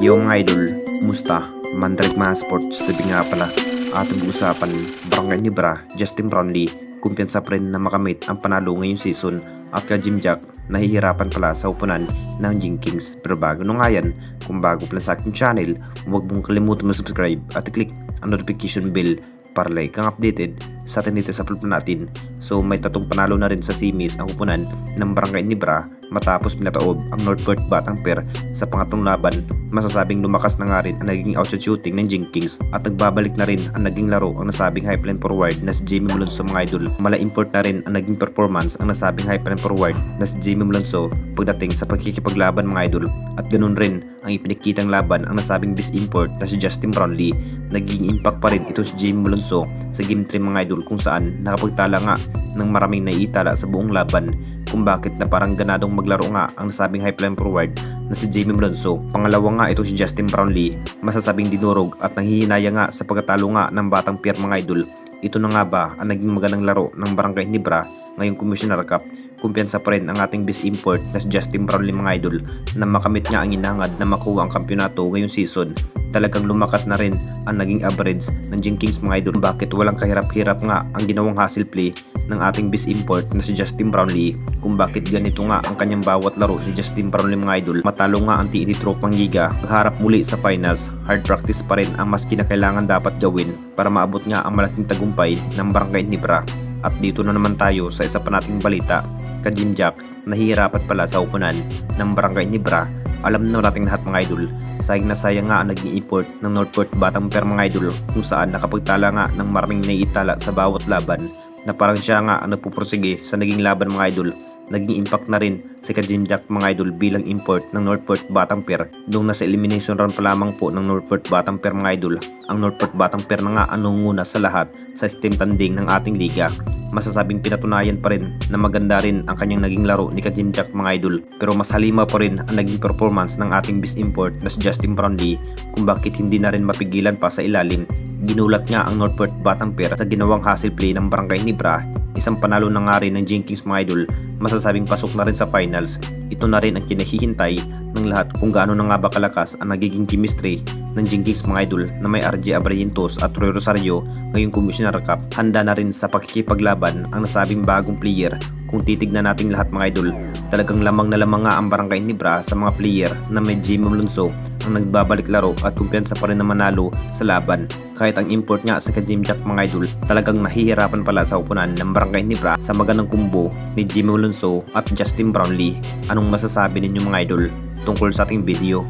Yung mga idol, musta? Mandrake mga sports, tabi nga pala. Ating usapan, Barangay ni Bra, Justin Brownlee, kumpiyansa pa rin na makamit ang panalo ngayong season at ka Jim Jack, nahihirapan pala sa upunan ng Jing Kings. Pero bago nung yan, kung bago pala sa aking channel, huwag mong kalimutan mag-subscribe at i-click ang notification bell para like kang updated sa atin dito sa vlog natin. So may tatong panalo na rin sa simis ang upunan ng Barangay ni Bra matapos pinataob ang Northport Batang Pair sa pangatlong laban. Masasabing lumakas na nga rin ang naging outshot shooting ng Jing Kings at nagbabalik na rin ang naging laro ang nasabing highline forward na si Jamie Malonzo mga idol. Mala import na rin ang naging performance ang nasabing highline forward na si Jamie Malonzo pagdating sa pagkikipaglaban mga idol at ganun rin ang ipinakitang laban ang nasabing bis import na si Justin Brownlee. Naging impact pa rin ito si Jamie Malonzo sa game 3 mga idol kung saan nakapagtala nga ng maraming naiitala sa buong laban kung bakit na parang ganadong maglaro nga ang nasabing highline forward na si Jamie Malonzo. Pangalawa nga ito si Justin Brownlee, masasabing dinurog at nanghihinaya nga sa pagkatalo nga ng batang Pierre mga idol. Ito na nga ba ang naging magandang laro ng Barangay Nibra ngayong Commissioner Cup? Kumpiyansa pa rin ang ating bis import na si Justin Brownlee mga idol na makamit nga ang inangad na makuha ang kampyonato ngayong season. Talagang lumakas na rin ang naging average ng Jing Kings mga idol. Bakit walang kahirap-hirap nga ang ginawang hustle play ng ating bis import na si Justin Brownlee kung bakit ganito nga ang kanyang bawat laro si Justin Brownlee mga idol. Matalo nga ang TNT Tropang Giga, magharap muli sa finals, hard practice pa rin ang mas kinakailangan dapat gawin para maabot nga ang malaking tagumpay ng Barangay Nibra. At dito na naman tayo sa isa pa nating balita, ka Jim Jack, nahihirapan pala sa upunan ng Barangay Nibra. Alam na nating lahat mga idol, sayang na sayang nga ang naging import ng Northport Batang Per mga idol kung saan nakapagtala nga ng maraming naiitala sa bawat laban na parang siya nga ang nagpupursige sa naging laban mga idol. Naging impact na rin si Kajim Jack mga idol bilang import ng Northport Batang Pair nung nasa elimination round pa lamang po ng Northport Batang Pair mga idol. Ang Northport Batang Pair na nga ang nangunguna sa lahat sa steam tanding ng ating liga. Masasabing pinatunayan pa rin na maganda rin ang kanyang naging laro ni Kajim Jack mga idol pero mas halima pa rin ang naging performance ng ating bis import na si Justin Brownlee kung bakit hindi na rin mapigilan pa sa ilalim Ginulat nga ang Northport Batang Pair sa ginawang hustle play ng Barangay Nibra, isang panalo na nga rin ng Jenkins mga idol, masasabing pasok na rin sa finals. Ito na rin ang kinahihintay ng lahat kung gaano na nga ba kalakas ang nagiging chemistry ng Jenkins mga idol na may RJ Abrientos at Roy Rosario ngayong Commissioner Cup. Handa na rin sa pakikipaglaban ang nasabing bagong player kung titignan natin lahat mga idol, talagang lamang na lamang nga ang barangay Nibra sa mga player na may Jimmy Malonzo ang nagbabalik laro at kumpiyansa pa rin na manalo sa laban. Kahit ang import nga sa Kajim Jack mga idol, talagang nahihirapan pala sa upunan ng barangay Nibra sa magandang kumbo ni Jimmy Malonzo at Justin Brownlee. Anong masasabi ninyo mga idol tungkol sa ating video?